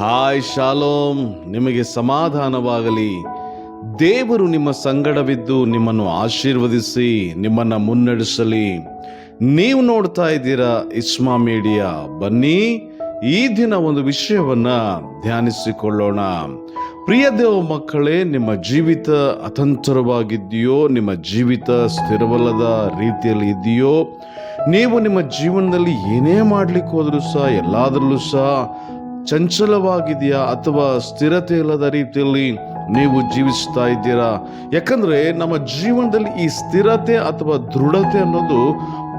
Hi shalom, ನಿಮಗೆ ಸಮಾಧಾನವಾಗಲಿ. ದೇವರು ನಿಮ್ಮ ಸಂಗಡವಿದ್ದು ನಿಮ್ಮನ್ನು ಆಶೀರ್ವದಿಸಿ, ನಿಮ್ಮನ್ನ ಮುನ್ನಡೆಸಲಿ. ನೀವು ನೋಡ್ತಾ ಇದ್ದೀರಾ ಇಸ್ಮಾ ಮೀಡಿಯಾ. ಬನ್ನಿ, ಈ ದಿನ ಒಂದು ವಿಷಯವನ್ನ ಧ್ಯಾನಿಸಿಕೊಳ್ಳೋಣ. ಪ್ರಿಯ ದೇವ ಮಕ್ಕಳೇ, ನಿಮ್ಮ ಜೀವಿತ ಅತಂತರವಾಗಿದೆಯೋ ನಿಮ್ಮ ಜೀವಿತ ಸ್ಥಿರವಲ್ಲದ ರೀತಿಯಲ್ಲಿ ಇದೆಯೋ, ನೀವು ನಿಮ್ಮ ಜೀವನದಲ್ಲಿ ಏನೇ ಮಾಡ್ಲಿಕ್ಕೆ ಹೋದರೂ ಸಹ, ಎಲ್ಲಾದ್ರಲ್ಲೂ ಸಹ ಚಂಚಲವಾಗಿದೆಯಾ ಅಥವಾ ಸ್ಥಿರತೆ ಇಲ್ಲದ ರೀತಿಯಲ್ಲಿ ನೀವು ಜೀವಿಸ್ತಾ ಇದ್ದೀರಾ? ಯಾಕಂದ್ರೆ ನಮ್ಮ ಜೀವನದಲ್ಲಿ ಈ ಸ್ಥಿರತೆ ಅಥವಾ ದೃಢತೆ ಅನ್ನೋದು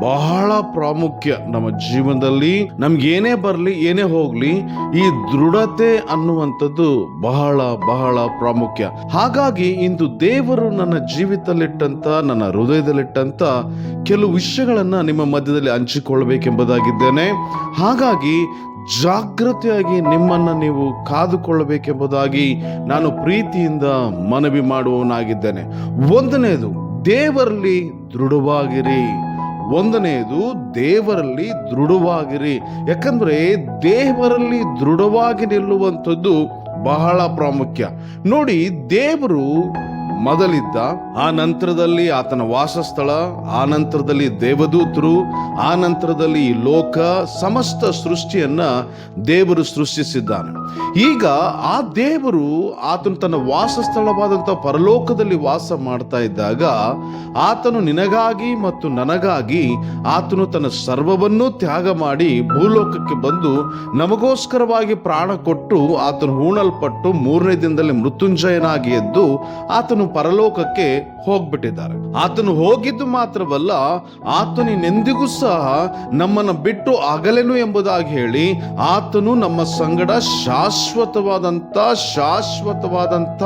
ಬಹಳ ಪ್ರಾಮುಖ್ಯ ನಮ್ಮ ಜೀವನದಲ್ಲಿ. ನಮ್ಗೆ ಏನೇ ಬರಲಿ, ಏನೇ ಹೋಗ್ಲಿ, ಈ ದೃಢತೆ ಅನ್ನುವಂಥದ್ದು ಬಹಳ ಬಹಳ ಪ್ರಾಮುಖ್ಯ. ಹಾಗಾಗಿ ಇಂದು ದೇವರು ನನ್ನ ಜೀವಿತದಲ್ಲಿಟ್ಟಂತ, ನನ್ನ ಹೃದಯದಲ್ಲಿಟ್ಟಂತ ಕೆಲವು ವಿಷಯಗಳನ್ನ ನಿಮ್ಮ ಮಧ್ಯದಲ್ಲಿ ಹಂಚಿಕೊಳ್ಬೇಕೆಂಬುದಾಗಿದ್ದೇನೆ ಹಾಗಾಗಿ ಜಾಗೃತಿಯಾಗಿ ನಿಮ್ಮನ್ನು ನೀವು ಕಾದುಕೊಳ್ಳಬೇಕೆಂಬುದಾಗಿ ನಾನು ಪ್ರೀತಿಯಿಂದ ಮನವಿ ಮಾಡುವವನಾಗಿದ್ದೇನೆ. ಒಂದನೇದು ದೇವರಲ್ಲಿ ದೃಢವಾಗಿರಿ. ಒಂದನೆಯದು, ದೇವರಲ್ಲಿ ದೃಢವಾಗಿರಿ. ಯಾಕಂದ್ರೆ ದೇವರಲ್ಲಿ ದೃಢವಾಗಿ ನಿಲ್ಲುವಂಥದ್ದು ಬಹಳ ಪ್ರಾಮುಖ್ಯ. ನೋಡಿ, ದೇವರು ಮೊದಲಿದ್ದ, ಆ ನಂತರದಲ್ಲಿ ಆತನ ವಾಸಸ್ಥಳ, ಆ ನಂತರದಲ್ಲಿ ದೇವದೂತರು, ಆ ನಂತರದಲ್ಲಿ ಲೋಕ, ಸಮಸ್ತ ಸೃಷ್ಟಿಯನ್ನ ದೇವರು ಸೃಷ್ಟಿಸಿದ್ದಾನೆ. ಈಗ ಆ ದೇವರು ಆತನು ತನ್ನ ವಾಸಸ್ಥಳವಾದಂಥ ಪರಲೋಕದಲ್ಲಿ ವಾಸ ಮಾಡ್ತಾ ಇದ್ದಾಗ, ಆತನು ನಿನಗಾಗಿ ಮತ್ತು ನನಗಾಗಿ ಆತನು ತನ್ನ ಸರ್ವವನ್ನೂ ತ್ಯಾಗ ಮಾಡಿ ಭೂಲೋಕಕ್ಕೆ ಬಂದು ನಮಗೋಸ್ಕರವಾಗಿ ಪ್ರಾಣ ಕೊಟ್ಟು ಆತನು ಹೂಣಲ್ಪಟ್ಟು ಮೂರನೇ ದಿನದಲ್ಲಿ ಮೃತ್ಯುಂಜಯನಾಗಿ ಎದ್ದು ಆತನು ಪರಲೋಕಕ್ಕೆ ಹೋಗ್ಬಿಟ್ಟಿದ್ದಾರೆ. ಆತನು ಹೋಗಿದ್ದು ಮಾತ್ರವಲ್ಲ ಆತನಿನೆಂದಿಗೂ ಸಹ ನಮ್ಮನ್ನು ಬಿಟ್ಟು ಅಗಲೆನು ಎಂಬುದಾಗಿ ಹೇಳಿ, ಆತನು ನಮ್ಮ ಸಂಗಡ ಶಾಶ್ವತವಾದಂತ ಶಾಶ್ವತವಾದಂತ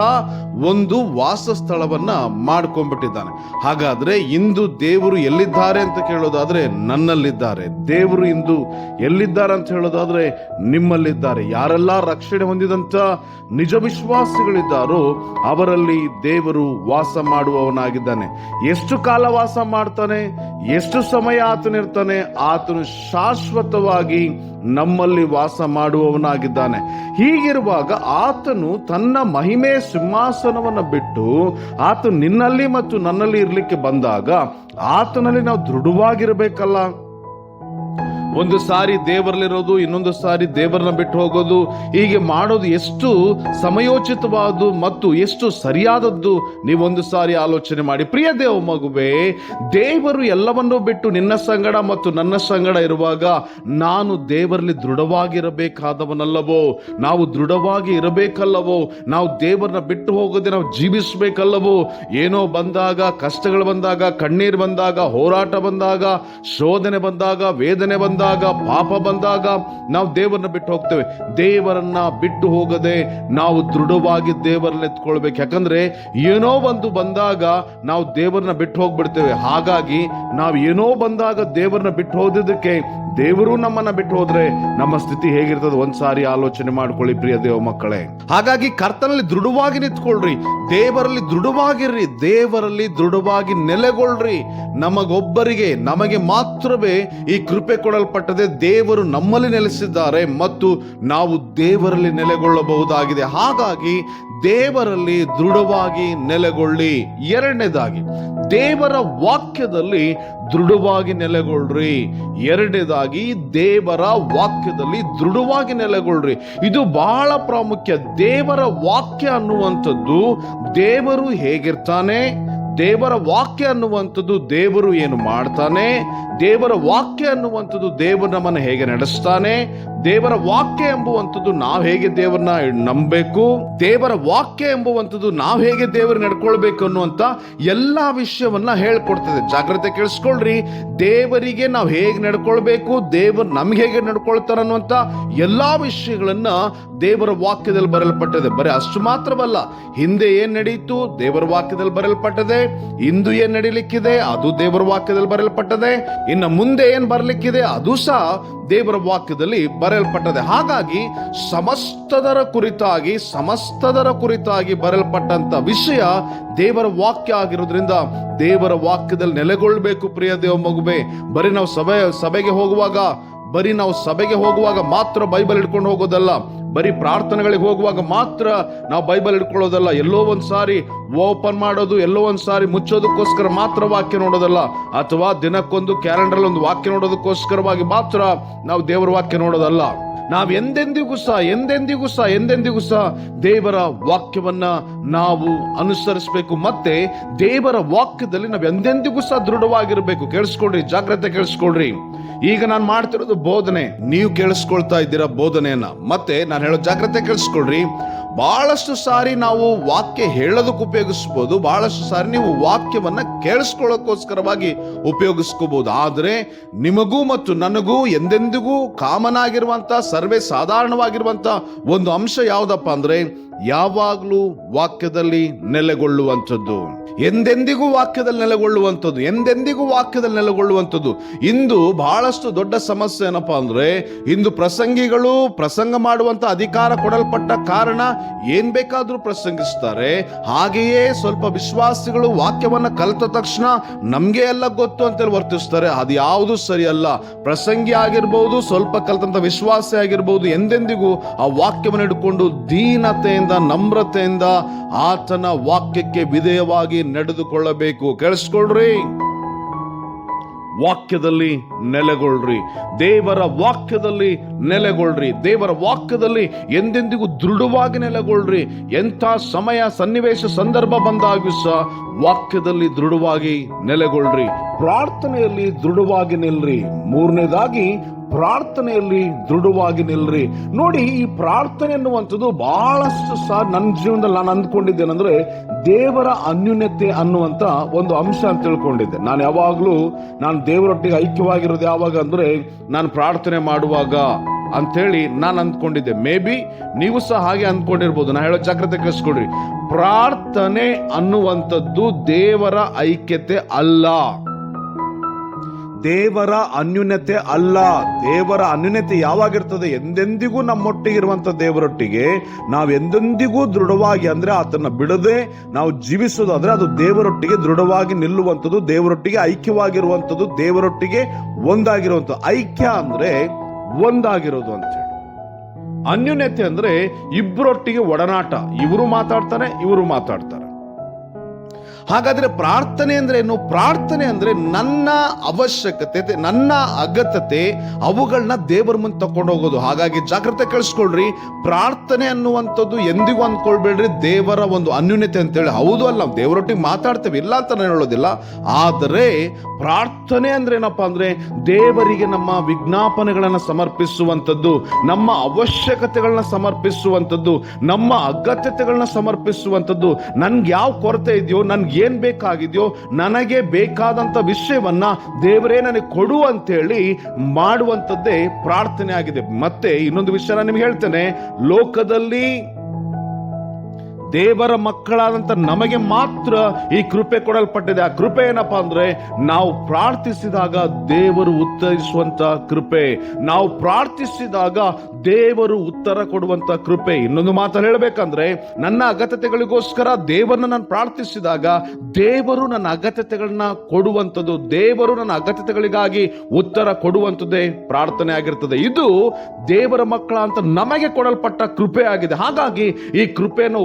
ಒಂದು ವಾಸಸ್ಥಳವನ್ನ ಮಾಡ್ಕೊಂಡ್ಬಿಟ್ಟಿದ್ದಾನೆ. ಹಾಗಾದ್ರೆ ಇಂದು ದೇವರು ಎಲ್ಲಿದ್ದಾರೆ ಅಂತ ಕೇಳೋದಾದ್ರೆ ನನ್ನಲ್ಲಿದ್ದಾರೆ. ದೇವರು ಇಂದು ಎಲ್ಲಿದ್ದಾರೆ ಅಂತ ಹೇಳೋದಾದ್ರೆ ನಿಮ್ಮಲ್ಲಿದ್ದಾರೆ. ಯಾರೆಲ್ಲ ರಕ್ಷಣೆ ಹೊಂದಿದಂತ ನಿಜ ವಿಶ್ವಾಸಿಗಳಿದ್ದಾರೋ ಅವರಲ್ಲಿ ದೇವರು ವಾಸ ಮಾಡುವವನಾಗಿದ್ದಾನೆ ಎಷ್ಟು ಕಾಲ ವಾಸ ಮಾಡ್ತಾನೆ, ಎಷ್ಟು ಸಮಯ ಆತನಿರ್ತಾನೆ ಆತನು ಶಾಶ್ವತವಾಗಿ ನಮ್ಮಲ್ಲಿ ವಾಸ ಮಾಡುವವನಾಗಿದ್ದಾನೆ. ಹೀಗಿರುವಾಗ ಆತನು ತನ್ನ ಮಹಿಮೆ ಸಿಂಹಾಸನವನ್ನು ಬಿಟ್ಟು ಆತನು ನಿನ್ನಲ್ಲಿ ಮತ್ತು ನನ್ನಲ್ಲಿ ಇರಲಿಕ್ಕೆ ಬಂದಾಗ ಆತನಲ್ಲಿ ನಾವು ದೃಢವಾಗಿರ್ಬೇಕಲ್ಲ. ಒಂದು ಸಾರಿ ದೇವರಲ್ಲಿರೋದು, ಇನ್ನೊಂದು ಸಾರಿ ದೇವರನ್ನ ಬಿಟ್ಟು ಹೋಗೋದು, ಹೀಗೆ ಮಾಡೋದು ಎಷ್ಟು ಸಮಯೋಚಿತವಾದ್ದು ಮತ್ತು ಎಷ್ಟು ಸರಿಯಾದದ್ದು ನೀವೊಂದು ಸಾರಿ ಆಲೋಚನೆ ಮಾಡಿ. ಪ್ರಿಯ ದೇವ ಮಗುವೆ, ದೇವರು ಎಲ್ಲವನ್ನೂ ಬಿಟ್ಟು ನಿನ್ನ ಸಂಗಡ ಮತ್ತು ನನ್ನ ಸಂಗಡ ಇರುವಾಗ ನಾನು ದೇವರಲ್ಲಿ ದೃಢವಾಗಿರಬೇಕಾದವನಲ್ಲವೋ? ನಾವು ದೃಢವಾಗಿ ಇರಬೇಕಲ್ಲವೋ? ನಾವು ದೇವರನ್ನ ಬಿಟ್ಟು ಹೋಗದೆ ನಾವು ಜೀವಿಸಬೇಕಲ್ಲವೋ? ಏನೋ ಬಂದಾಗ, ಕಷ್ಟಗಳು ಬಂದಾಗ, ಕಣ್ಣೀರು ಬಂದಾಗ, ಹೋರಾಟ ಬಂದಾಗ, ಶೋಧನೆ ಬಂದಾಗ, ವೇದನೆ ಬಂದಾಗ ಪಾಪ ಬಂದಾಗ ನಾವು ದೇವರನ್ನ ಬಿಟ್ಟು ಹೋಗ್ತೇವೆ. ದೇವರನ್ನ ಬಿಟ್ಟು ಹೋಗದೆ ನಾವು ದೃಢವಾಗಿ ದೇವರನ್ನ ಎತ್ಕೊಳ್ಬೇಕು. ಯಾಕಂದ್ರೆ ಏನೋ ಒಂದು ಬಂದಾಗ ನಾವು ದೇವರನ್ನ ಬಿಟ್ಟು ಹೋಗ್ಬಿಡ್ತೇವೆ. ಹಾಗಾಗಿ ನಾವು ಏನೋ ಬಂದಾಗ ದೇವರನ್ನ ಬಿಟ್ಟು ಹೋದಿದ್ದಕ್ಕೆ ದೇವರು ನಮ್ಮನ್ನ ಬಿಟ್ಟು ಹೋದ್ರೆ ನಮ್ಮ ಸ್ಥಿತಿ ಹೇಗಿರ್ತದೆ? ಒಂದ್ಸಾರಿ ಆಲೋಚನೆ ಮಾಡ್ಕೊಳ್ಳಿ ಪ್ರಿಯ ದೇವ ಮಕ್ಕಳೇ. ಹಾಗಾಗಿ ಕರ್ತನಲ್ಲಿ ದೃಢವಾಗಿ ನಿಂತ್ಕೊಳ್ರಿ. ದೇವರಲ್ಲಿ ದೃಢವಾಗಿರ್ರಿ. ದೇವರಲ್ಲಿ ದೃಢವಾಗಿ ನೆಲೆಗೊಳ್ರಿ. ನಮಗೊಬ್ಬರಿಗೆ, ನಮಗೆ ಮಾತ್ರವೇ ಈ ಕೃಪೆ ಕೊಡಲ್ಪಟ್ಟದೆ ದೇವರು ನಮ್ಮಲ್ಲಿ ನೆಲೆಸಿದ್ದಾರೆ ಮತ್ತು ನಾವು ದೇವರಲ್ಲಿ ನೆಲೆಗೊಳ್ಳಬಹುದಾಗಿದೆ. ಹಾಗಾಗಿ ದೇವರಲ್ಲಿ ದೃಢವಾಗಿ ನೆಲೆಗೊಳ್ಳಿ. ಎರಡನೇದಾಗಿ, ದೇವರ ವಾಕ್ಯದಲ್ಲಿ ದೃಢವಾಗಿ ನೆಲೆಗೊಳ್ಳ್ರಿ ಎರಡನೇದಾಗಿ, ದೇವರ ವಾಕ್ಯದಲ್ಲಿ ದೃಢವಾಗಿ ನೆಲೆಗೊಳ್ಳ್ರಿ ಇದು ಬಹಳ ಪ್ರಾಮುಖ್ಯ. ದೇವರ ವಾಕ್ಯ ಅನ್ನುವಂಥದ್ದು ದೇವರು ಹೇಗಿರ್ತಾನೆ? ದೇವರ ವಾಕ್ಯ ಅನ್ನುವಂಥದ್ದು ದೇವರು ಏನು ಮಾಡ್ತಾನೆ? ದೇವರ ವಾಕ್ಯ ಅನ್ನುವಂಥದ್ದು ದೇವರು ನಮ್ಮನ್ನು ಹೇಗೆ ನಡೆಸ್ತಾನೆ? ದೇವರ ವಾಕ್ಯ ಎಂಬುವಂಥದ್ದು ನಾವು ಹೇಗೆ ದೇವರನ್ನ ನಂಬಬೇಕು? ದೇವರ ವಾಕ್ಯ ಎಂಬುವಂಥದ್ದು ನಾವು ಹೇಗೆ ದೇವರು ನಡ್ಕೊಳ್ಬೇಕು ಅನ್ನುವಂಥ ಎಲ್ಲಾ ವಿಷಯವನ್ನ ಹೇಳ್ಕೊಡ್ತದೆ. ಜಾಗ್ರತೆ ಕೇಳಿಸ್ಕೊಳ್ರಿ. ದೇವರಿಗೆ ನಾವು ಹೇಗೆ ನಡ್ಕೊಳ್ಬೇಕು? ದೇವರು ನಮ್ಗೆ ಹೇಗೆ ನಡ್ಕೊಳ್ತಾರ ಅನ್ನುವಂಥ ಎಲ್ಲಾ ವಿಷಯಗಳನ್ನ ದೇವರ ವಾಕ್ಯದಲ್ಲಿ ಬರಲ್ಪಟ್ಟದೆ ಬರೀ ಅಷ್ಟು ಮಾತ್ರವಲ್ಲ, ಹಿಂದೆ ಏನು ನಡೀತು? ದೇವರ ವಾಕ್ಯದಲ್ಲಿ ಬರೆಯಲ್ಪಟ್ಟದೆ. ಇಂದು ಏನ್ ನಡೀಲಿಕ್ಕಿದೆ? ಅದು ದೇವರ ವಾಕ್ಯದಲ್ಲಿ ಬರೆಯಲ್ಪಟ್ಟದೆ. ಇನ್ನು ಮುಂದೆ ಏನ್ ಬರಲಿಕ್ಕಿದೆ? ಅದು ಸಹ ದೇವರ ವಾಕ್ಯದಲ್ಲಿ ಬರೆಯಲ್ಪಟ್ಟದೆ. ಹಾಗಾಗಿ ಸಮಸ್ತದರ ಕುರಿತಾಗಿ ಸಮಸ್ತದರ ಕುರಿತಾಗಿ ಬರೆಯಲ್ಪಟ್ಟಂತ ವಿಷಯ ದೇವರ ವಾಕ್ಯ ಆಗಿರೋದ್ರಿಂದ ದೇವರ ವಾಕ್ಯದಲ್ಲಿ ನೆಲೆಗೊಳ್ಬೇಕು ಪ್ರಿಯ ದೇವ ಮಗುವೆ. ಬರೀ ನಾವು ಸಭೆ, ಸಭೆಗೆ ಹೋಗುವಾಗ, ಬರೀ ನಾವು ಸಭೆಗೆ ಹೋಗುವಾಗ ಮಾತ್ರ ಬೈಬಲ್ ಹಿಡ್ಕೊಂಡು ಹೋಗೋದಲ್ಲ. ಬರೀ ಪ್ರಾರ್ಥನೆಗಳಿಗೆ ಹೋಗುವಾಗ ಮಾತ್ರ ನಾವು ಬೈಬಲ್ ಇಟ್ಕೊಳ್ಳೋದಲ್ಲ ಎಲ್ಲೋ ಒಂದು ಸಾರಿ ಓಪನ್ ಮಾಡೋದು, ಎಲ್ಲೋ ಒಂದು ಸಾರಿ ಮುಚ್ಚೋದಕ್ಕೋಸ್ಕರ ಮಾತ್ರ ವಾಕ್ಯ ನೋಡೋದಲ್ಲ. ಅಥವಾ ದಿನಕ್ಕೊಂದು ಕ್ಯಾಲೆಂಡರ್ ಒಂದು ವಾಕ್ಯ ನೋಡೋದಕ್ಕೋಸ್ಕರವಾಗಿ ಮಾತ್ರ ನಾವು ದೇವರ ವಾಕ್ಯ ನೋಡೋದಲ್ಲ. ನಾವು ಎಂದೆಂದಿಗೂ ಸಹ ಎಂದೆಂದಿಗೂ ಸಹ ಎಂದೆಂದಿಗೂ ಸಹ ದೇವರ ವಾಕ್ಯವನ್ನ ನಾವು ಅನುಸರಿಸಬೇಕು, ಮತ್ತೆ ದೇವರ ವಾಕ್ಯದಲ್ಲಿ ನಾವು ಎಂದೆಂದಿಗೂ ಸಹ ದೃಢವಾಗಿರಬೇಕು. ಕೇಳಿಸ್ಕೊಳ್ರಿ, ಜಾಗ್ರತೆ ಕೇಳಿಸ್ಕೊಳ್ರಿ. ಈಗ ನಾನು ಮಾಡ್ತಿರೋದು ಬೋಧನೆ. ನೀವು ಕೇಳಿಸ್ಕೊಳ್ತಾ ಇದ್ದೀರಾ ಬೋಧನೆಯನ್ನ. ಮತ್ತೆ ನಾನು ಹೇಳೋ ಜಾಗ್ರತೆ ಕೇಳಿಸ್ಕೊಳ್ರಿ. ಬಹಳಷ್ಟು ಸಾರಿ ನಾವು ವಾಕ್ಯ ಹೇಳೋದಕ್ಕೆ ಉಪಯೋಗಿಸ್ಬೋದು, ಬಹಳಷ್ಟು ಸಾರಿ ನೀವು ವಾಕ್ಯವನ್ನ ಕೇಳಿಸ್ಕೊಳ್ಳೋಕ್ಕೋಸ್ಕರವಾಗಿ ಉಪಯೋಗಿಸ್ಕೋಬಹುದು ಆದರೆ ನಿಮಗೂ ಮತ್ತು ನನಗೂ ಎಂದೆಂದಿಗೂ ಕಾಮನ್ ಸರ್ವೇ ಸಾಧಾರಣವಾಗಿರುವಂತ ಒಂದು ಅಂಶ ಯಾವುದಪ್ಪ ಅಂದ್ರೆ ಯಾವಾಗ್ಲೂ ವಾಕ್ಯದಲ್ಲಿ ನೆಲೆಗೊಳ್ಳುವಂಥದ್ದು. ಎಂದೆಂದಿಗೂ ವಾಕ್ಯದಲ್ಲಿ ನೆಲೆಗೊಳ್ಳುವಂಥದ್ದು, ಎಂದೆಂದಿಗೂ ವಾಕ್ಯದಲ್ಲಿ ನೆಲೆಗೊಳ್ಳುವಂಥದ್ದು. ಇಂದು ಬಹಳಷ್ಟು ದೊಡ್ಡ ಸಮಸ್ಯೆ ಏನಪ್ಪಾ ಅಂದ್ರೆ, ಇಂದು ಪ್ರಸಂಗಿಗಳು ಪ್ರಸಂಗ ಮಾಡುವಂತ ಅಧಿಕಾರ ಕೊಡಲ್ಪಟ್ಟ ಕಾರಣ ಏನ್ ಬೇಕಾದರೂ ಪ್ರಸಂಗಿಸ್ತಾರೆ. ಹಾಗೆಯೇ ಸ್ವಲ್ಪ ವಿಶ್ವಾಸಿಗಳು ವಾಕ್ಯವನ್ನ ಕಲಿತ ತಕ್ಷಣ ನಮಗೆ ಎಲ್ಲ ಗೊತ್ತು ಅಂತೇಳಿ ವರ್ತಿಸ್ತಾರೆ. ಅದು ಯಾವುದು ಸರಿಯಲ್ಲ ಪ್ರಸಂಗಿ ಆಗಿರ್ಬೋದು, ಸ್ವಲ್ಪ ಕಲಿತಂಥ ವಿಶ್ವಾಸಿ ಆಗಿರ್ಬೋದು, ಎಂದೆಂದಿಗೂ ಆ ವಾಕ್ಯವನ್ನು ಹಿಡ್ಕೊಂಡು ದೀನತೆಯಿಂದ ನಮ್ರತೆಯಿಂದ ಆತನ ವಾಕ್ಯಕ್ಕೆ ವಿಧೇಯವಾಗಿ ನಡೆದುಕೊಳ್ಳಬೇಕು. ಕೇಳಿಸ್ಕೊಳ್ರಿ. ವಾಕ್ಯದಲ್ಲಿ ನೆಲೆಗೊಳ್ರಿ. ದೇವರ ವಾಕ್ಯದಲ್ಲಿ ನೆಲೆಗೊಳ್ಳ್ರಿ ದೇವರ ವಾಕ್ಯದಲ್ಲಿ ಎಂದೆಂದಿಗೂ ದೃಢವಾಗಿ ನೆಲೆಗೊಳ್ರಿ. ಎಂಥ ಸಮಯ, ಸನ್ನಿವೇಶ, ಸಂದರ್ಭ ಬಂದಾಗ್ಯೂ ಸಹ ವಾಕ್ಯದಲ್ಲಿ ದೃಢವಾಗಿ ನೆಲೆಗೊಳ್ರಿ. ಪ್ರಾರ್ಥನೆಯಲ್ಲಿ ದೃಢವಾಗಿ ನಿಲ್ರಿ. ಮೂರನೇದಾಗಿ ಪ್ರಾರ್ಥನೆಯಲ್ಲಿ ದೃಢವಾಗಿ ನಿಲ್ರಿ. ನೋಡಿ, ಈ ಪ್ರಾರ್ಥನೆ ಅನ್ನುವಂಥದ್ದು ಬಹಳಷ್ಟು ಸಹ ನನ್ನ ಜೀವನದಲ್ಲಿ ನಾನು ಅಂದ್ಕೊಂಡಿದ್ದೇನೆಂದ್ರೆ ದೇವರ ಅನ್ಯೂನ್ಯತೆ ಅನ್ನುವಂತ ಒಂದು ಅಂಶ ಅಂತ ತಿಳ್ಕೊಂಡಿದ್ದೆ. ನಾನು ಯಾವಾಗ್ಲೂ ನಾನು ದೇವರೊಟ್ಟಿಗೆ ಐಕ್ಯವಾಗಿರೋದು ಯಾವಾಗ ಅಂದ್ರೆ ನಾನು ಪ್ರಾರ್ಥನೆ ಮಾಡುವಾಗ ಅಂತೇಳಿ ನಾನು ಅಂದ್ಕೊಂಡಿದ್ದೆ. ಮೇ ಬಿ ನೀವು ಸಹ ಹಾಗೆ ಅಂದ್ಕೊಂಡಿರ್ಬೋದು. ನಾ ಹೇಳೋ ಜಾಗ್ರತೆ ಕೇಳಿಸ್ಕೊಡ್ರಿ. ಪ್ರಾರ್ಥನೆ ಅನ್ನುವಂಥದ್ದು ದೇವರ ಐಕ್ಯತೆ ಅಲ್ಲ. ದೇವರ ಅನ್ಯೂನ್ಯತೆ ಅಲ್ಲ. ದೇವರ ಅನ್ಯೂನ್ಯತೆ ಯಾವಾಗಿರ್ತದೆ? ಎಂದೆಂದಿಗೂ ನಮ್ಮೊಟ್ಟಿಗಿರುವಂತ ದೇವರೊಟ್ಟಿಗೆ ನಾವು ಎಂದೆಂದಿಗೂ ದೃಢವಾಗಿ ಅಂದ್ರೆ ಆತನ ಬಿಡದೆ ನಾವು ಜೀವಿಸೋದಾದ್ರೆ ಅದು ದೇವರೊಟ್ಟಿಗೆ ದೃಢವಾಗಿ ನಿಲ್ಲುವಂಥದ್ದು, ದೇವರೊಟ್ಟಿಗೆ ಐಕ್ಯವಾಗಿರುವಂಥದ್ದು, ದೇವರೊಟ್ಟಿಗೆ ಒಂದಾಗಿರುವಂಥದ್ದು. ಐಕ್ಯ ಅಂದ್ರೆ ಒಂದಾಗಿರೋದು ಅಂತ ಅನ್ಯೂನ್ಯತೆ ಅಂದ್ರೆ ಇಬ್ಬರೊಟ್ಟಿಗೆ ಒಡನಾಟ. ಇವರು ಮಾತಾಡ್ತಾರೆ ಇವರು ಮಾತಾಡ್ತಾರೆ. ಹಾಗಾದ್ರೆ ಪ್ರಾರ್ಥನೆ ಅಂದ್ರೆ ಏನು? ಪ್ರಾರ್ಥನೆ ಅಂದ್ರೆ ನನ್ನ ಅವಶ್ಯಕತೆ, ನನ್ನ ಅಗತ್ಯತೆ ಅವುಗಳನ್ನ ದೇವರ ಮುಂದೆ ತಕೊಂಡು ಹೋಗೋದು. ಹಾಗಾಗಿ ಜಾಗ್ರತೆ ಕಳಿಸ್ಕೊಳ್ರಿ. ಪ್ರಾರ್ಥನೆ ಅನ್ನುವಂಥದ್ದು ಎಂದಿಗೂ ಅಂದ್ಕೊಳ್ಬೇಡ್ರಿ. ದೇವರ ಒಂದು ಅನ್ಯೂನ್ಯತೆ ಅಂತೇಳಿ. ಹೌದು ಅಲ್ಲ, ನಾವು ದೇವರೊಟ್ಟಿಗೆ ಮಾತಾಡ್ತೇವೆ. ಇಲ್ಲ ಅಂತ ನಾನು ಹೇಳೋದಿಲ್ಲ. ಆದರೆ ಪ್ರಾರ್ಥನೆ ಅಂದ್ರೆ ಏನಪ್ಪಾ ಅಂದ್ರೆ ದೇವರಿಗೆ ನಮ್ಮ ವಿಜ್ಞಾಪನೆಗಳನ್ನ ಸಮರ್ಪಿಸುವಂಥದ್ದು, ನಮ್ಮ ಅವಶ್ಯಕತೆಗಳನ್ನ ಸಮರ್ಪಿಸುವಂಥದ್ದು, ನಮ್ಮ ಅಗತ್ಯತೆಗಳನ್ನ ಸಮರ್ಪಿಸುವಂಥದ್ದು. ನನ್ಗೆ ಯಾವ ಕೊರತೆ ಇದೆಯೋ, ನನ್ಗೆ ಏನ್ ಬೇಕಾಗಿದೆಯೋ ನನಗೆ ಬೇಕಾದಂತ ವಿಷಯವನ್ನ ದೇವರೇ ನನಗೆ ಕೊಡು ಅಂತೇಳಿ ಮಾಡುವಂಥದ್ದೇ ಪ್ರಾರ್ಥನೆ ಆಗಿದೆ ಮತ್ತೆ ಇನ್ನೊಂದು ವಿಷಯ ನಾನು ನಿಮ್ಗೆ ಹೇಳ್ತೇನೆ. ಲೋಕದಲ್ಲಿ ದೇವರ ಮಕ್ಕಳಾದಂತ ನಮಗೆ ಮಾತ್ರ ಈ ಕೃಪೆ ಕೊಡಲ್ಪಟ್ಟಿದೆ. ಆ ಕೃಪೆ ಏನಪ್ಪಾ ಅಂದ್ರೆ ನಾವು ಪ್ರಾರ್ಥಿಸಿದಾಗ ದೇವರು ಉತ್ತರಿಸುವಂತ ಕೃಪೆ. ನಾವು ಪ್ರಾರ್ಥಿಸಿದಾಗ ದೇವರು ಉತ್ತರ ಕೊಡುವಂತ ಕೃಪೆ. ಇನ್ನೊಂದು ಮಾತನ್ನು ಹೇಳಬೇಕಂದ್ರೆ ನನ್ನ ಅಗತ್ಯತೆಗಳಿಗೋಸ್ಕರ ದೇವರನ್ನ ನಾನು ಪ್ರಾರ್ಥಿಸಿದಾಗ ದೇವರು ನನ್ನ ಅಗತ್ಯತೆಗಳನ್ನ ಕೊಡುವಂಥದ್ದು, ದೇವರು ನನ್ನ ಅಗತ್ಯತೆಗಳಿಗಾಗಿ ಉತ್ತರ ಕೊಡುವಂಥದ್ದೇ ಪ್ರಾರ್ಥನೆ ಆಗಿರ್ತದೆ. ಇದು ದೇವರ ಮಕ್ಕಳ ಅಂತ ನಮಗೆ ಕೊಡಲ್ಪಟ್ಟ ಕೃಪೆ ಆಗಿದೆ. ಹಾಗಾಗಿ ಈ ಕೃಪೆಯನ್ನು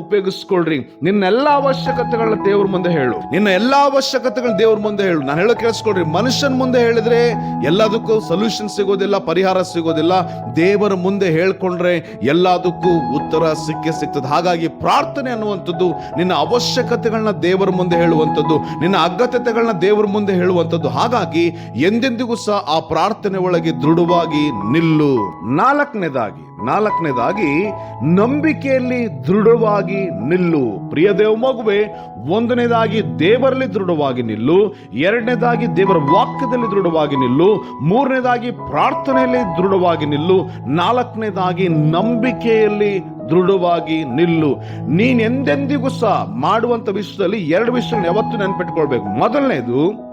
ಉಪಯೋಗಿಸ್ಕೊಳ್ರಿ ನಿನ್ನ ಎಲ್ಲಾ ಅವಶ್ಯಕತೆಗಳನ್ನ ದೇವ್ರ ಮುಂದೆ ಹೇಳು. ನಿನ್ನ ಎಲ್ಲಾ ಅವಶ್ಯಕತೆಗಳು ದೇವ್ರ ಮುಂದೆ ಹೇಳು. ನಾನು ಹೇಳೋ ಕೇಳಿಸ್ಕೊಳ್ರಿ. ಮನುಷ್ಯನ ಮುಂದೆ ಹೇಳಿದ್ರೆ ಎಲ್ಲದಕ್ಕೂ ಸೊಲ್ಯೂಷನ್ ಸಿಗೋದಿಲ್ಲ, ಪರಿಹಾರ ಸಿಗೋದಿಲ್ಲ. ದೇವರ ಮುಂದೆ ಹೇಳ್ಕೊಂಡ್ರೆ ಎಲ್ಲದಕ್ಕೂ ಉತ್ತರ ಸಿಕ್ಕೇ ಸಿಗ್ತದೆ. ಹಾಗಾಗಿ ಪ್ರಾರ್ಥನೆ ಅನ್ನುವಂಥದ್ದು ನಿನ್ನ ಅವಶ್ಯಕತೆಗಳನ್ನ ದೇವರ ಮುಂದೆ ಹೇಳುವಂಥದ್ದು, ನಿನ್ನ ಅಗತ್ಯತೆಗಳನ್ನ ದೇವರ ಮುಂದೆ ಹೇಳುವಂಥದ್ದು. ಹಾಗಾಗಿ ಎಂದೆಂದಿಗೂ ಸಹ ಆ ಪ್ರಾರ್ಥನೆ ಒಳಗೆ ದೃಢವಾಗಿ ನಿಲ್ಲು. ನಾಲ್ಕನೇದಾಗಿ ನಾಲ್ಕನೇದಾಗಿ, ನಂಬಿಕೆಯಲ್ಲಿ ದೃಢವಾಗಿ ನಿಲ್ಲು. ಪ್ರಿಯ ದೇವ ಮಗುವೆ, ಒಂದನೇದಾಗಿ ದೇವರಲ್ಲಿ ದೃಢವಾಗಿ ನಿಲ್ಲು. ಎರಡನೇದಾಗಿ ದೇವರ ವಾಕ್ಯದಲ್ಲಿ ದೃಢವಾಗಿ ನಿಲ್ಲು. ಮೂರನೇದಾಗಿ ಪ್ರಾರ್ಥನೆಯಲ್ಲಿ ದೃಢವಾಗಿ ನಿಲ್ಲು. ನಾಲ್ಕನೇದಾಗಿ ನಂಬಿಕೆಯಲ್ಲಿ ದೃಢವಾಗಿ ನಿಲ್ಲು. ನೀನೆಂದೆಂದಿಗೂ ಸಹ ಮಾಡುವಂತ ವಿಷಯದಲ್ಲಿ ಎರಡು ವಿಷಯ ಯಾವತ್ತು ನೆನ್ಪಿಟ್ಕೊಳ್ಬೇಕು. ಮೊದಲನೇದು,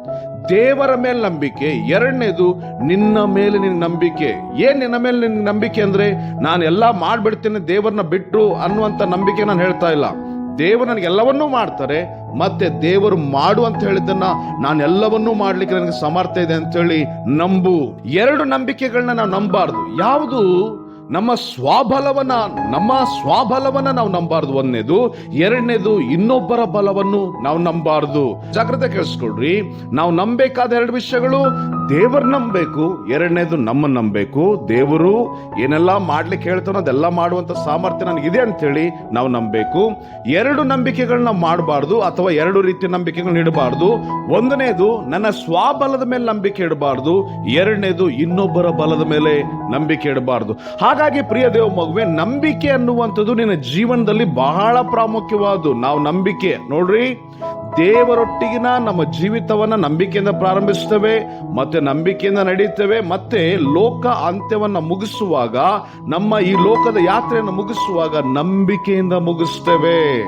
ದೇವರ ಮೇಲೆ ನಂಬಿಕೆ. ಎರಡನೇದು, ನಿನ್ನ ಮೇಲೆ ನಿನ್ನ ನಂಬಿಕೆ. ಏನ್ ನಿನ್ನ ಮೇಲೆ ನಿನ್ನ ನಂಬಿಕೆ ಅಂದ್ರೆ? ನಾನು ಎಲ್ಲ ಮಾಡ್ಬಿಡ್ತೇನೆ, ದೇವರನ್ನ ಬಿಟ್ಟು ಅನ್ನುವಂತ ನಂಬಿಕೆ ನಾನು ಹೇಳ್ತಾ ಇಲ್ಲ. ದೇವರು ನನಗೆ ಎಲ್ಲವನ್ನೂ ಮಾಡ್ತಾರೆ, ಮತ್ತೆ ದೇವರು ಮಾಡು ಅಂತ ಹೇಳಿದ್ದನ್ನ ನಾನು ಎಲ್ಲವನ್ನೂ ಮಾಡ್ಲಿಕ್ಕೆ ನನಗೆ ಸಮರ್ಥ ಇದೆ ಅಂತ ಹೇಳಿ ನಂಬು. ಎರಡು ನಂಬಿಕೆಗಳನ್ನ ನಾವು ನಂಬಾರ್ದು ಯಾವುದು? ನಮ್ಮ ಸ್ವಬಲವನ್ನ ನಮ್ಮ ಸ್ವಬಲವನ್ನ ನಾವು ನಂಬಾರ್ದು. ಒಂದನೇದು, ಎರಡನೇದು ಇನ್ನೊಬ್ಬರ ಬಲವನ್ನು ನಾವು ನಂಬಾರ್ದು. ಜಾಗ್ರತೆ ಕೇಳಿಸ್ಕೊಡ್ರಿ ನಾವು ನಂಬೇಕಾದ ಎರಡು ವಿಷಯಗಳು ದೇವರ ನಂಬಬೇಕು, ಎರಡನೇದು ನಮ್ಮ ನಂಬಬೇಕು. ದೇವರು ಏನೆಲ್ಲ ಮಾಡ್ಲಿಕ್ಕೆ ಹೇಳ್ತಾನೋ ಅದೆಲ್ಲ ಮಾಡುವಂತ ಸಾಮರ್ಥ್ಯ ನನಗಿದೆ ಅಂತೇಳಿ ನಾವು ನಂಬಬೇಕು. ಎರಡು ನಂಬಿಕೆಗಳನ್ನ ಮಾಡಬಾರ್ದು ಅಥವಾ ಎರಡು ರೀತಿಯ ನಂಬಿಕೆಗಳನ್ನ ಇಡಬಾರ್ದು. ಒಂದನೇದು, ನನ್ನ ಸ್ವಬಲದ ಮೇಲೆ ನಂಬಿಕೆ ಇಡಬಾರ್ದು. ಎರಡನೇದು, ಇನ್ನೊಬ್ಬರ ಬಲದ ಮೇಲೆ ನಂಬಿಕೆ ಇಡಬಾರ್ದು. ಹಾಗಾಗಿ ಪ್ರಿಯ ದೇವ ಮಗುವೆ, ನಂಬಿಕೆ ಅನ್ನುವಂಥದ್ದು ನಿನ್ನ ಜೀವನದಲ್ಲಿ ಬಹಳ ಪ್ರಾಮುಖ್ಯವಾದ್ದು. ನಾವು ನಂಬಿಕೆ, ನೋಡ್ರಿ, ದೇವರೊಟ್ಟಿಗಿನ ನಮ್ಮ ಜೀವಿತವನ್ನ ನಂಬಿಕೆಯಿಂದ ಪ್ರಾರಂಭಿಸ್ತೇವೆ ಮತ್ತೆ ನಂಬಿಕೆಯಿಂದ ನಡೆಯುತ್ತೇವೆ. ಮತ್ತೆ ಲೋಕ ಅಂತ್ಯವನ್ನ ಮುಗಿಸುವಾಗ ನಮ್ಮ ಈ ಲೋಕದ ಯಾತ್ರೆಯನ್ನು ಮುಗಿಸುವಾಗ ನಂಬಿಕೆಯಿಂದ ಮುಗಿಸ್ತೇವೆ.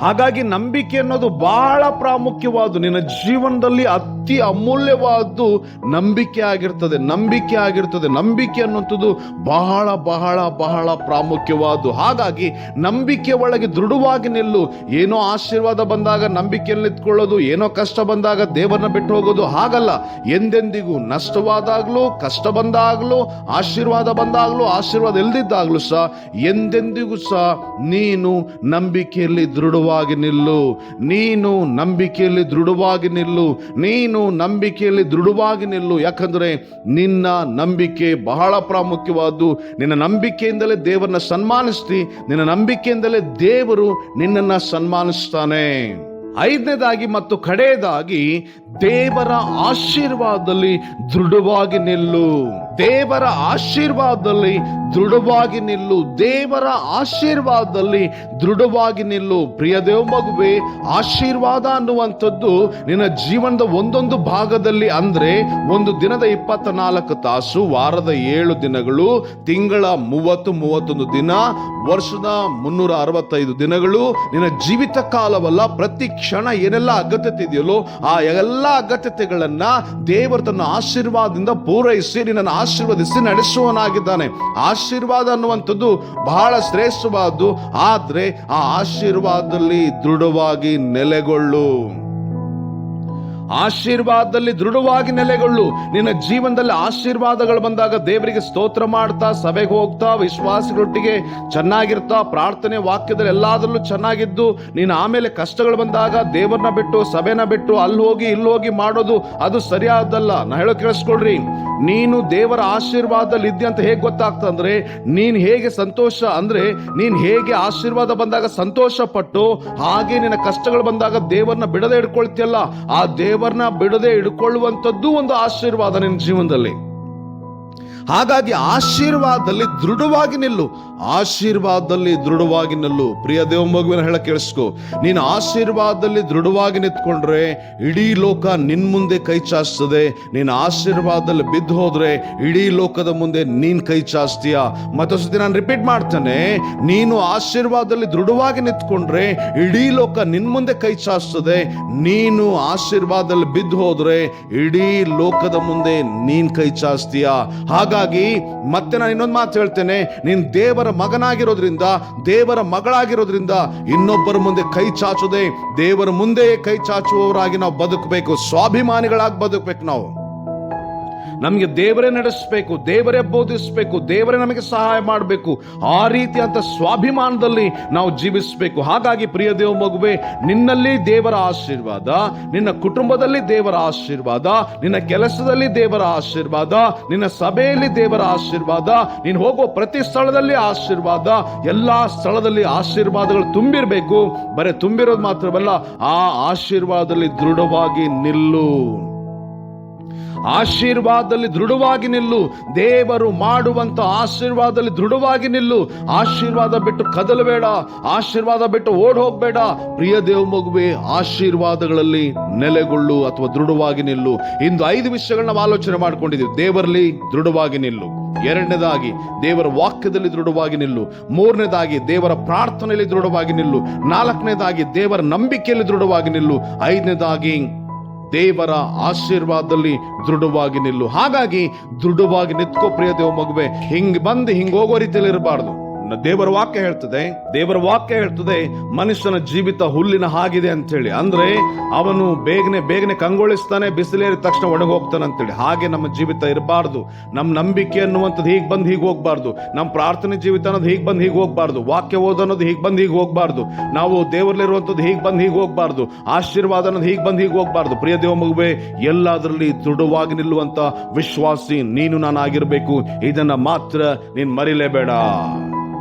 ಹಾಗಾಗಿ ನಂಬಿಕೆ ಅನ್ನೋದು ಬಹಳ ಪ್ರಾಮುಖ್ಯವಾದ್ದು. ನಿನ್ನ ಜೀವನದಲ್ಲಿ ಅತಿ ಅಮೂಲ್ಯವಾದ್ದು ನಂಬಿಕೆ ಆಗಿರ್ತದೆ ನಂಬಿಕೆ ಆಗಿರ್ತದೆ. ನಂಬಿಕೆ ಅನ್ನುವಂಥದ್ದು ಬಹಳ ಬಹಳ ಬಹಳ ಪ್ರಾಮುಖ್ಯವಾದ್ದು. ಹಾಗಾಗಿ ನಂಬಿಕೆ ಒಳಗೆ ದೃಢವಾಗಿ ನಿಲ್ಲು. ಏನೋ ಆಶೀರ್ವಾದ ಬಂದಾಗ ನಂಬಿಕೆಯಲ್ಲಿ ನಿಂತ್ಕೊಳ್ಳೋದು, ಏನೋ ಕಷ್ಟ ಬಂದಾಗ ದೇವರನ್ನ ಬಿಟ್ಟು ಹೋಗೋದು ಹಾಗಲ್ಲ. ಎಂದೆಂದಿಗೂ ನಷ್ಟವಾದಾಗ್ಲೂ, ಕಷ್ಟ ಬಂದಾಗ್ಲೂ, ಆಶೀರ್ವಾದ ಬಂದಾಗ್ಲೂ, ಆಶೀರ್ವಾದ ಇಲ್ದಿದ್ದಾಗ್ಲೂ ಸಹ ಎಂದೆಂದಿಗೂ ಸಹ ನೀನು ನಂಬಿಕೆಯಲ್ಲಿ ದೃಢವಾಗಿ ನಿಲ್ಲು. ನೀನು ನಂಬಿಕೆಯಲ್ಲಿ ದೃಢವಾಗಿ ನಿಲ್ಲು. ನೀನು ನಂಬಿಕೆಯಲ್ಲಿ ದೃಢವಾಗಿ ನಿಲ್ಲು. ಯಾಕಂದ್ರೆ ನಿನ್ನ ನಂಬಿಕೆ ಬಹಳ ಪ್ರಾಮುಖ್ಯವಾದ್ದು. ನಿನ್ನ ನಂಬಿಕೆಯಿಂದಲೇ ದೇವರನ್ನ ಸನ್ಮಾನಿಸ್ತಿ. ನಿನ್ನ ನಂಬಿಕೆಯಿಂದಲೇ ದೇವರು ನಿನ್ನನ್ನು ಸನ್ಮಾನಿಸ್ತಾನೆ. ಐದನೇದಾಗಿ ಮತ್ತು ಕಡೆಯದಾಗಿ ದೇವರ ಆಶೀರ್ವಾದದಲ್ಲಿ ದೃಢವಾಗಿ ನಿಲ್ಲು. ದೇವರ ಆಶೀರ್ವಾದದಲ್ಲಿ ದೃಢವಾಗಿ ನಿಲ್ಲು. ದೇವರ ಆಶೀರ್ವಾದದಲ್ಲಿ ದೃಢವಾಗಿ ನಿಲ್ಲು. ಪ್ರಿಯ ದೇವ ಮಗುವೆ ಆಶೀರ್ವಾದ ಅನ್ನುವಂಥದ್ದು ನಿನ್ನ ಜೀವನದ ಒಂದೊಂದು ಭಾಗದಲ್ಲಿ ಅಂದ್ರೆ ಒಂದು ದಿನದ ಇಪ್ಪತ್ತ ನಾಲ್ಕು ತಾಸು, ವಾರದ ಏಳು ದಿನಗಳು, ತಿಂಗಳ ಮೂವತ್ತು, ಮೂವತ್ತೊಂದು ದಿನ, ವರ್ಷದ ಮುನ್ನೂರ ಅರವತ್ತೈದು ದಿನಗಳು. ನಿನ್ನ ಜೀವಿತ ಕಾಲವಲ್ಲ, ಪ್ರತಿ ಕ್ಷಣ ಏನೆಲ್ಲ ಅಗತ್ಯತೆ ಇದೆಯಲ್ಲೋ, ಆ ಎಲ್ಲ ಅಗತ್ಯತೆಗಳನ್ನ ದೇವರು ತನ್ನ ಆಶೀರ್ವಾದದಿಂದ ಪೂರೈಸಿ ನಿನ್ನನ್ನು ಆಶೀರ್ವದಿಸಿ ನಡೆಸುವನಾಗಿದ್ದಾನೆ ಆಶೀರ್ವಾದ ಅನ್ನುವಂಥದ್ದು ಬಹಳ ಶ್ರೇಷ್ಠವಾದ್ದು. ಆದರೆ ಆ ಆಶೀರ್ವಾದದಲ್ಲಿ ದೃಢವಾಗಿ ನೆಲೆಗೊಳ್ಳು. ಆಶೀರ್ವಾದದಲ್ಲಿ ದೃಢವಾಗಿ ನೆಲೆಗೊಳ್ಳು. ನಿನ್ನ ಜೀವನದಲ್ಲಿ ಆಶೀರ್ವಾದಗಳು ಬಂದಾಗ ದೇವರಿಗೆ ಸ್ತೋತ್ರ ಮಾಡ್ತಾ, ಸಭೆಗೆ ಹೋಗ್ತಾ, ವಿಶ್ವಾಸಿಗಳೊಟ್ಟಿಗೆ ಚೆನ್ನಾಗಿರ್ತಾ, ಪ್ರಾರ್ಥನೆ ವಾಕ್ಯದಲ್ಲಿ ಎಲ್ಲಾದ್ರಲ್ಲೂ ಚೆನ್ನಾಗಿದ್ದು, ನೀನು ಆಮೇಲೆ ಕಷ್ಟಗಳು ಬಂದಾಗ ದೇವರನ್ನ ಬಿಟ್ಟು, ಸಭೆನ ಬಿಟ್ಟು, ಅಲ್ಲಿ ಹೋಗಿ, ಇಲ್ಲಿ ಹೋಗಿ ಮಾಡೋದು ಅದು ಸರಿಯಾದಲ್ಲ. ನಾ ಹೇಳೋ ಕೇಳಿಸ್ಕೊಳ್ರಿ. ನೀನು ದೇವರ ಆಶೀರ್ವಾದದಲ್ಲಿ ಇದ್ದೆ ಅಂತ ಹೇಗೆ ಗೊತ್ತಾಗ್ತಂದ್ರೆ ನೀನ್ ಹೇಗೆ ಸಂತೋಷ ಅಂದ್ರೆ, ನೀನ್ ಹೇಗೆ ಆಶೀರ್ವಾದ ಬಂದಾಗ ಸಂತೋಷ ಪಟ್ಟು ಹಾಗೆ ನಿನ್ನ ಕಷ್ಟಗಳು ಬಂದಾಗ ದೇವರನ್ನ ಬಿಡದೆ ಇಟ್ಕೊಳ್ತಿಯಲ್ಲ ಆ ದೇವರನ್ನ ಬಿಡದೆ ಹಿಡ್ಕೊಳ್ಳುವಂಥದ್ದು ಒಂದು ಆಶೀರ್ವಾದ ನಿನ್ನ ಜೀವನದಲ್ಲಿ. ಹಾಗಾಗಿ ಆಶೀರ್ವಾದದಲ್ಲಿ ದೃಢವಾಗಿ ನಿಲ್ಲು. ಆಶೀರ್ವಾದದಲ್ಲಿ ದೃಢವಾಗಿ ನಿಲ್ಲು. ಪ್ರಿಯ ದೇವ ಮಗುವಿನ ಹೇಳ ಕೇಳಿಸ್ಕೊ. ನೀನು ಆಶೀರ್ವಾದದಲ್ಲಿ ದೃಢವಾಗಿ ನಿಂತ್ಕೊಂಡ್ರೆ ಇಡೀ ಲೋಕ ನಿನ್ ಮುಂದೆ ಕೈ ಚಾಚ್ತದೆ. ನೀನು ಆಶೀರ್ವಾದದಲ್ಲಿ ಬಿದ್ದು ಹೋದ್ರೆ ಇಡೀ ಲೋಕದ ಮುಂದೆ ನೀನ್ ಕೈ ಚಾಚ್ತೀಯ? ಮತ್ತೊಂದ್ಸತಿ ನಾನು ರಿಪೀಟ್ ಮಾಡ್ತೇನೆ. ನೀನು ಆಶೀರ್ವಾದದಲ್ಲಿ ದೃಢವಾಗಿ ನಿಂತ್ಕೊಂಡ್ರೆ ಇಡೀ ಲೋಕ ನಿನ್ ಮುಂದೆ ಕೈ ಚಾಚ್ತದೆ. ನೀನು ಆಶೀರ್ವಾದದಲ್ಲಿ ಬಿದ್ದು ಹೋದ್ರೆ ಇಡೀ ಲೋಕದ ಮುಂದೆ ನೀನ್ ಕೈ ಚಾಚ್ತೀಯ? ಹಾಗಾಗಿ ಮತ್ತೆ ನಾನು ಇನ್ನೊಂದು ಮಾತು ಹೇಳ್ತೇನೆ. ನೀನು ದೇವರ ಮಗನಾಗಿರೋದ್ರಿಂದ, ದೇವರ ಮಗಳಾಗಿರೋದ್ರಿಂದ ಇನ್ನೊಬ್ಬರ ಮುಂದೆ ಕೈ ಚಾಚುದೆ, ದೇವರ ಮುಂದೆಯೇ ಕೈ ಚಾಚುವವರಾಗಿ ನಾವು ಬದುಕಬೇಕು, ಸ್ವಾಭಿಮಾನಿಗಳಾಗಿ ಬದುಕಬೇಕು ನಾವು. ನಮಗೆ ದೇವರೇ ನಡೆಸಬೇಕು, ದೇವರೇ ಬೋಧಿಸಬೇಕು, ದೇವರೇ ನಮಗೆ ಸಹಾಯ ಮಾಡಬೇಕು. ಆ ರೀತಿಯಂಥ ಸ್ವಾಭಿಮಾನದಲ್ಲಿ ನಾವು ಜೀವಿಸಬೇಕು. ಹಾಗಾಗಿ ಪ್ರಿಯ ದೇವ ಮಗುವೆ, ನಿನ್ನಲ್ಲಿ ದೇವರ ಆಶೀರ್ವಾದ, ನಿನ್ನ ಕುಟುಂಬದಲ್ಲಿ ದೇವರ ಆಶೀರ್ವಾದ, ನಿನ್ನ ಕೆಲಸದಲ್ಲಿ ದೇವರ ಆಶೀರ್ವಾದ, ನಿನ್ನ ಸಭೆಯಲ್ಲಿ ದೇವರ ಆಶೀರ್ವಾದ, ನೀನು ಹೋಗುವ ಪ್ರತಿ ಸ್ಥಳದಲ್ಲಿ ಆಶೀರ್ವಾದ, ಎಲ್ಲ ಸ್ಥಳದಲ್ಲಿ ಆಶೀರ್ವಾದಗಳು ತುಂಬಿರಬೇಕು. ಬರೀ ತುಂಬಿರೋದು ಮಾತ್ರವಲ್ಲ, ಆ ಆಶೀರ್ವಾದದಲ್ಲಿ ದೃಢವಾಗಿ ನಿಲ್ಲು. ಆಶೀರ್ವಾದದಲ್ಲಿ ದೃಢವಾಗಿ ನಿಲ್ಲು. ದೇವರು ಮಾಡುವಂತ ಆಶೀರ್ವಾದದಲ್ಲಿ ದೃಢವಾಗಿ ನಿಲ್ಲು. ಆಶೀರ್ವಾದ ಬಿಟ್ಟು ಕದಲಬೇಡ. ಆಶೀರ್ವಾದ ಬಿಟ್ಟು ಓಡ್ ಹೋಗ್ಬೇಡ ಪ್ರಿಯ ದೇವ ಮಗುವೆ, ಆಶೀರ್ವಾದಗಳಲ್ಲಿ ನೆಲೆಗೊಳ್ಳು ಅಥವಾ ದೃಢವಾಗಿ ನಿಲ್ಲು. ಇಂದು ಐದು ವಿಷಯಗಳನ್ನ ನಾವು ಆಲೋಚನೆ ಮಾಡ್ಕೊಂಡಿದ್ದೀವಿ. ದೇವರಲ್ಲಿ ದೃಢವಾಗಿ ನಿಲ್ಲು. ಎರಡನೇದಾಗಿ, ದೇವರ ವಾಕ್ಯದಲ್ಲಿ ದೃಢವಾಗಿ ನಿಲ್ಲು. ಮೂರನೇದಾಗಿ, ದೇವರ ಪ್ರಾರ್ಥನೆಯಲ್ಲಿ ದೃಢವಾಗಿ ನಿಲ್ಲು. ನಾಲ್ಕನೇದಾಗಿ, ದೇವರ ನಂಬಿಕೆಯಲ್ಲಿ ದೃಢವಾಗಿ ನಿಲ್ಲು. ಐದನೇದಾಗಿ ದೇವರ ಆಶೀರ್ವಾದದಲ್ಲಿ ದೃಢವಾಗಿ ನಿಲ್ಲು. ಹಾಗಾಗಿ ದೃಢವಾಗಿ ನಿತ್ಕೋ ಪ್ರಿಯ ದೇವ ಮಗುವೆ. ಹಿಂಗ್ ಬಂದು ಹಿಂಗ್ ಹೋಗೋ ರೀತಿಯಲ್ಲಿ ಇರಬಾರ್ದು ದೇವರ ವಾಕ್ಯ ಹೇಳ್ತದೆ, ದೇವರ ವಾಕ್ಯ ಹೇಳ್ತದೆ, ಮನುಷ್ಯನ ಜೀವಿತ ಹುಲ್ಲಿನ ಹಾಗಿದೆ ಅಂತ ಹೇಳಿ ಅಂದ್ರೆ ಅವನು ಬೇಗನೆ ಬೇಗನೆ ಕಂಗೊಳಿಸ್ತಾನೆ ಬಿಸಿಲೇರಿದ ತಕ್ಷಣ ಒಣಗೋಗ್ತಾನೆ ಅಂತೇಳಿ. ಹಾಗೆ ನಮ್ಮ ಜೀವಿತ ಇರಬಾರ್ದು. ನಮ್ಮ ನಂಬಿಕೆ ಅನ್ನುವಂಥದ್ದು ಹೀಗೆ ಬಂದು ಹೀಗೆ ಹೋಗ್ಬಾರ್ದು. ನಮ್ಮ ಪ್ರಾರ್ಥನೆ ಜೀವಿತ ಅನ್ನೋದು ಹೀಗೆ ಬಂದು ಹೀಗೆ ಹೋಗ್ಬಾರ್ದು. ವಾಕ್ಯ ಓದು ಅನ್ನೋದು ಹೀಗೆ ಬಂದು ಹೀಗೆ ಹೋಗ್ಬಾರ್ದು. ನಾವು ದೇವರಲ್ಲಿರುವಂಥದ್ದು ಹೀಗೆ ಬಂದು ಹೀಗೆ ಹೋಗ್ಬಾರ್ದು. ಆಶೀರ್ವಾದ ಅನ್ನೋದು ಹೀಗೆ ಬಂದು ಹೀಗೆ ಹೋಗ್ಬಾರ್ದು. ಪ್ರಿಯ ದೇವ ಮಗುವೆ, ಎಲ್ಲದರಲ್ಲಿ ದೃಢವಾಗಿ ನಿಲ್ಲುವಂತ ವಿಶ್ವಾಸಿ ನೀನು ನಾನು ಆಗಿರಬೇಕು ಇದನ್ನ ಮಾತ್ರ ನೀನ್ ಮರಿಲೇಬೇಡ.